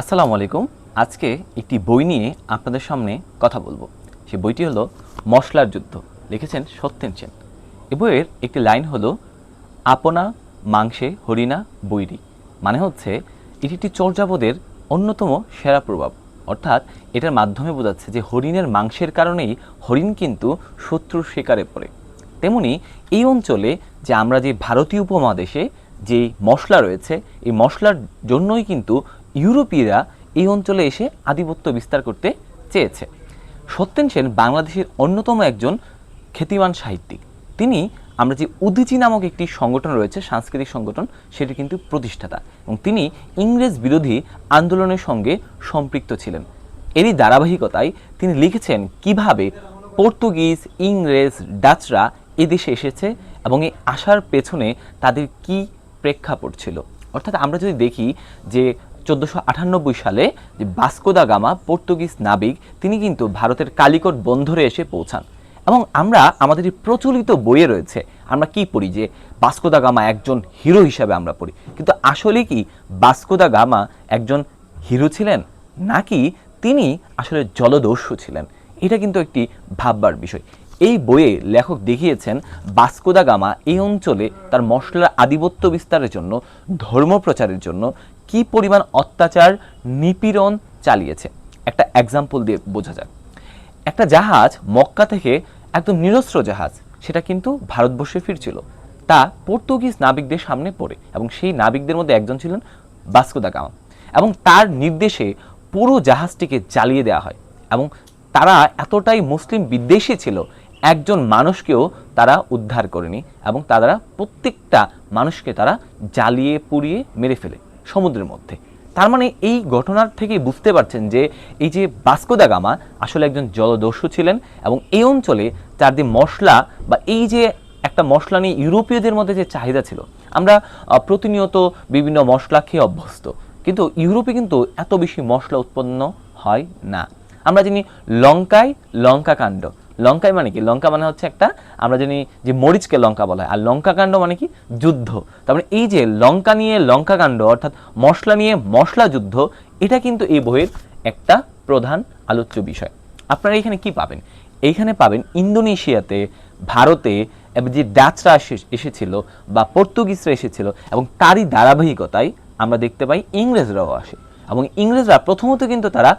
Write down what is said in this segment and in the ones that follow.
আসসালামু আলাইকুম। আজকে একটি বই নিয়ে আপনাদের সামনে কথা বলব। সেই বইটি হলো মশলার যুদ্ধ, লিখেছেন সত্যেন সেন। এ বইয়ের একটি লাইন হলো, আপনা মাংসে হরিণা বৈরি। মানে হচ্ছে, এটি একটি চর্যাপদের অন্যতম সেরা প্রভাব। অর্থাৎ, এটার মাধ্যমে বোঝাচ্ছে যে হরিণের মাংসের কারণেই হরিণ কিন্তু শত্রুর শিকারে পড়ে। তেমনি, এই অঞ্চলে যে আমরা যে ভারতীয় উপমহাদেশে যে মশলা রয়েছে, এই মশলার জন্যই কিন্তু ইউরোপীয়রা এই অঞ্চলে এসে আধিপত্য বিস্তার করতে চেয়েছে। সত্যেন সেন বাংলাদেশের অন্যতম একজন খ্যাতিমান সাহিত্যিক। তিনি আমরা যে উদিচি নামক একটি সংগঠন রয়েছে, সাংস্কৃতিক সংগঠন, সেটি কিন্তু প্রতিষ্ঠাতা এবং তিনি ইংরেজ বিরোধী আন্দোলনের সঙ্গে সম্পৃক্ত ছিলেন। এরই ধারাবাহিকতায় তিনি লিখেছেন কীভাবে পর্তুগিজ, ইংরেজ, ডাচরা এদেশে এসেছে এবং এই আসার পেছনে তাদের কি প্রেক্ষাপট ছিল। অর্থাৎ আমরা যদি দেখি যে চোদ্দোশো সালে যে বাস্কোদা গামা পর্তুগিজ নাবিক, তিনি কিন্তু ভারতের কালিকট বন্দরে এসে পৌঁছান। এবং আমরা, আমাদের প্রচলিত বইয়ে রয়েছে, আমরা কি পড়ি যে বাস্কোদা গামা একজন হিরো হিসাবে আমরা পড়ি। কিন্তু আসলে কি বাস্কোদা গামা একজন হিরো ছিলেন, নাকি তিনি আসলে জলদস্যু ছিলেন? এটা কিন্তু একটি ভাববার বিষয়। এই বইয়ে লেখক দেখিয়েছেন বাস্কোদা গামা এই অঞ্চলে তার মশলার আধিপত্য বিস্তারের জন্য ধর্ম প্রচারের জন্য কি পরিমাণ অত্যাচার নিপীড়ন চালিয়েছে? একটা এক্সাম্পল দিয়ে বোঝা যায় একটা জাহাজ মক্কা থেকে একদম নিরস্ত্র জাহাজ, সেটা কিন্তু ভারতবর্ষে ফিরছিল। তা পর্তুগিজ নাবিকদের সামনে পড়ে এবং সেই নাবিকদের মধ্যে একজন ছিলেন বাস্কোদা গামা এবং তার নির্দেশে পুরো জাহাজটিকে জ্বালিয়ে দেওয়া হয় এবং তারা এতটাই মুসলিম বিদ্বেষী ছিল, একজন মানুষকেও তারা উদ্ধার করেনি এবং তারা প্রত্যেকটা মানুষকে তারা জ্বালিয়ে পুড়িয়ে মেরে ফেলে। সমুদ্রের মধ্যে। তার মানে এই ঘটনার থেকে বুঝতে পারছেন যে এই যে বাস্কোদা গামা আসলে একজন জলদস্যু ছিলেন এবং এই অঞ্চলে তার যে মশলা বা এই যে একটা মশলা নিয়ে ইউরোপীয়দের মধ্যে যে চাহিদা ছিল, আমরা প্রতিনিয়ত বিভিন্ন মশলা খেয়ে অভ্যস্ত। কিন্তু ইউরোপে কিন্তু এত বেশি মশলা উৎপন্ন হয় না। আমরা জানি লঙ্কায় লঙ্কা কাণ্ড লঙ্কায় মানে কি? লঙ্কা মানে হচ্ছে একটা, আমরা জানি যে মরিচকে লঙ্কা বলা হয়। আর লঙ্কা কাণ্ড মানে কি? যুদ্ধ। তারপরে এই যে লঙ্কা নিয়ে লঙ্কা কাণ্ড অর্থাৎ মশলা নিয়ে মশলা যুদ্ধ, এটা কিন্তু এই বইয়ের একটা প্রধান আলোচ্য বিষয়। আপনারা এখানে কি পাবেন? এইখানে পাবেন ইন্দোনেশিয়াতে ভারতে যে ডাচরা এসেছিল বা পর্তুগিজরা এসেছিল এবং তারই ধারাবাহিকতায় আমরা দেখতে পাই ইংরেজরাও আসে। এবং ইংরেজরা প্রথমত কিন্তু তারা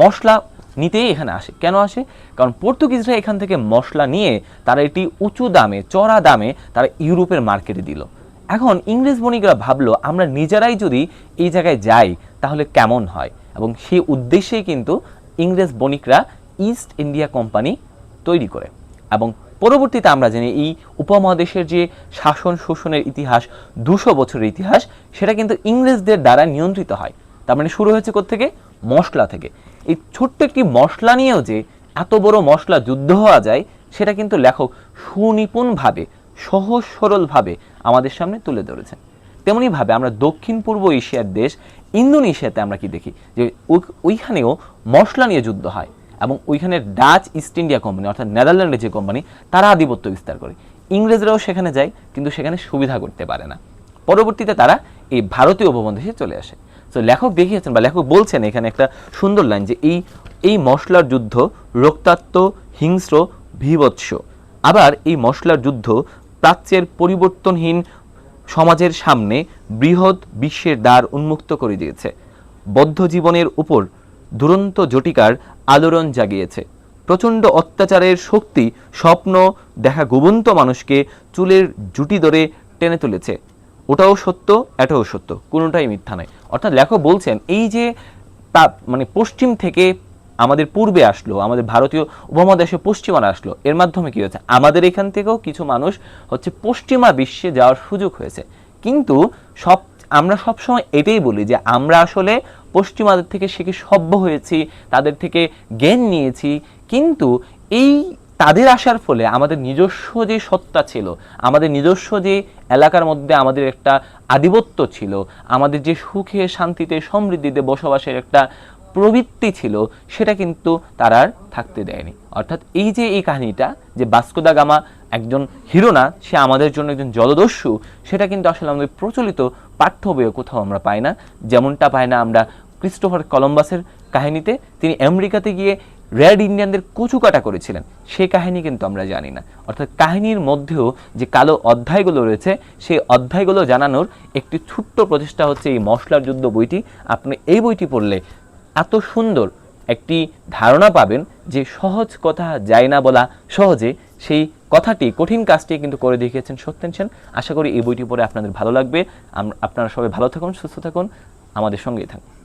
মশলা নিতেই এখানে আসে। কেন আসে? কারণ পর্তুগিজরা এখান থেকে মশলা নিয়ে তারা এটি উঁচু দামে চড়া দামে তারা ইউরোপের মার্কেটে দিল। এখন ইংরেজ বণিকরা ভাবলো, আমরা নিজেরাই যদি এই জায়গায় যাই, তাহলে কেমন হয়? এবং সেই উদ্দেশ্যেই কিন্তু ইংরেজ বণিকরা ইস্ট ইন্ডিয়া কোম্পানি তৈরি করে। এবং পরবর্তীতে আমরা জানি এই উপমহাদেশের যে শাসন শোষণের ইতিহাস, দুশো বছরের ইতিহাস, সেটা কিন্তু ইংরেজদের দ্বারা নিয়ন্ত্রিত হয়। তার মানে শুরু হয়েছে থেকে মশলা থেকে। এই ছোট্ট একটি মশলা নিয়েও যে এত বড় মশলা যুদ্ধ হওয়া যায়, সেটা কিন্তু লেখক সুনিপুণভাবে, সহজ সরলভাবে আমাদের সামনে তুলে ধরেছেন। তেমনিভাবে আমরা দক্ষিণ পূর্ব এশিয়ার দেশ, ইন্দোনেশিয়াতে আমরা কি দেখি? যে ওইখানেও মশলা নিয়ে যুদ্ধ হয় এবং ওইখানে ডাচ ইস্ট ইন্ডিয়া কোম্পানি, অর্থাৎ নেদারল্যান্ডের যে কোম্পানি, তারা আধিপত্য বিস্তার করে। ইংরেজরাও সেখানে যায়, কিন্তু সেখানে সুবিধা করতে পারে না। পরবর্তীতে তারা এই ভারতীয় উপমহাদেশে চলে আসে। তো লেখক দেখিয়েছেন বা লেখক বলছেন এখানে একটা সুন্দর লাইন যে এই এই মশলার যুদ্ধ রক্তাক্ত, হিংস্র ভীভৎস আবার এই মশলার যুদ্ধ প্রাচ্যের পরিবর্তনহীন সমাজের সামনে বৃহৎ বিশ্বের দ্বার উন্মুক্ত করে দিয়েছে। বদ্ধ জীবনের উপর দুরন্ত জটিকার আলোড়ন জাগিয়েছে। প্রচণ্ড অত্যাচারের শক্তি, স্বপ্ন দেখা গুবন্ত মানুষকে চুলের জুটি ধরে টেনে তুলেছে। ওটাও সত্য, এটাও সত্য, কোনোটাই মিথ্যা নয়। অর্থাৎ লেখক বলছেন, এই যে তা- মানে পশ্চিম থেকে আমাদের পূর্বে আসলো, আমাদের ভারতীয় উপমহাদেশে পশ্চিমারা আসলো, এর মাধ্যমে কি হয়েছে? আমাদের এখান থেকেও কিছু মানুষ হচ্ছে পশ্চিমা বিশ্বে যাওয়ার সুযোগ হয়েছে। কিন্তু সব, আমরা সবসময় এটাই বলি যে আমরা আসলে পশ্চিমাদের থেকে শিখে সভ্য হয়েছি, তাদের থেকে জ্ঞান নিয়েছি, কিন্তু এই তাদের আসার ফলে আমাদের নিজস্ব যে সত্তা ছিল, আমাদের নিজস্ব যে এলাকার মধ্যে আমাদের একটা আধিপত্য ছিল, আমাদের যে সুখে, শান্তিতে, সমৃদ্ধিতে বসবাসের একটা প্রবৃত্তি ছিল, সেটা কিন্তু তারা আর থাকতে দেয়নি। অর্থাৎ এই যে এই কাহিনীটা, যে বাস্কোদা গামা একজন হিরো না, সে আমাদের জন্য একজন জলদস্যু, সেটা কিন্তু আসলে আমাদের প্রচলিত পাঠ্য বইয়ে কোথাও আমরা পাই না। যেমনটা পাই না আমরা ক্রিস্টোফার কলম্বাসের কাহিনীতে। তিনি আমেরিকাতে গিয়ে রেড ইন্ডিয়ানদের কচুকাটা করেছিলেন সেই কাহিনী কিন্তু আমরা জানি না। অর্থাৎ কাহিনীর মধ্যেও যে কালো অধ্যায়গুলো রয়েছে, সেই অধ্যায়গুলো জানানোর একটি ছোট্ট প্রচেষ্টা হচ্ছে এই মশলার যুদ্ধ বইটি। আপনি এই বইটি পড়লে এত সুন্দর একটি ধারণা পাবেন যে সহজ কথা যায় না বলা সহজে। সেই কথাটি, কঠিন কাজটি কিন্তু করে দেখিয়েছেন সত্যেন সেন। আশা করি এই বইটি পড়ে আপনাদের ভালো লাগবে। আপনারা সবাই ভালো থাকুন, সুস্থ থাকুন। আমাদের সঙ্গেই থাকুন।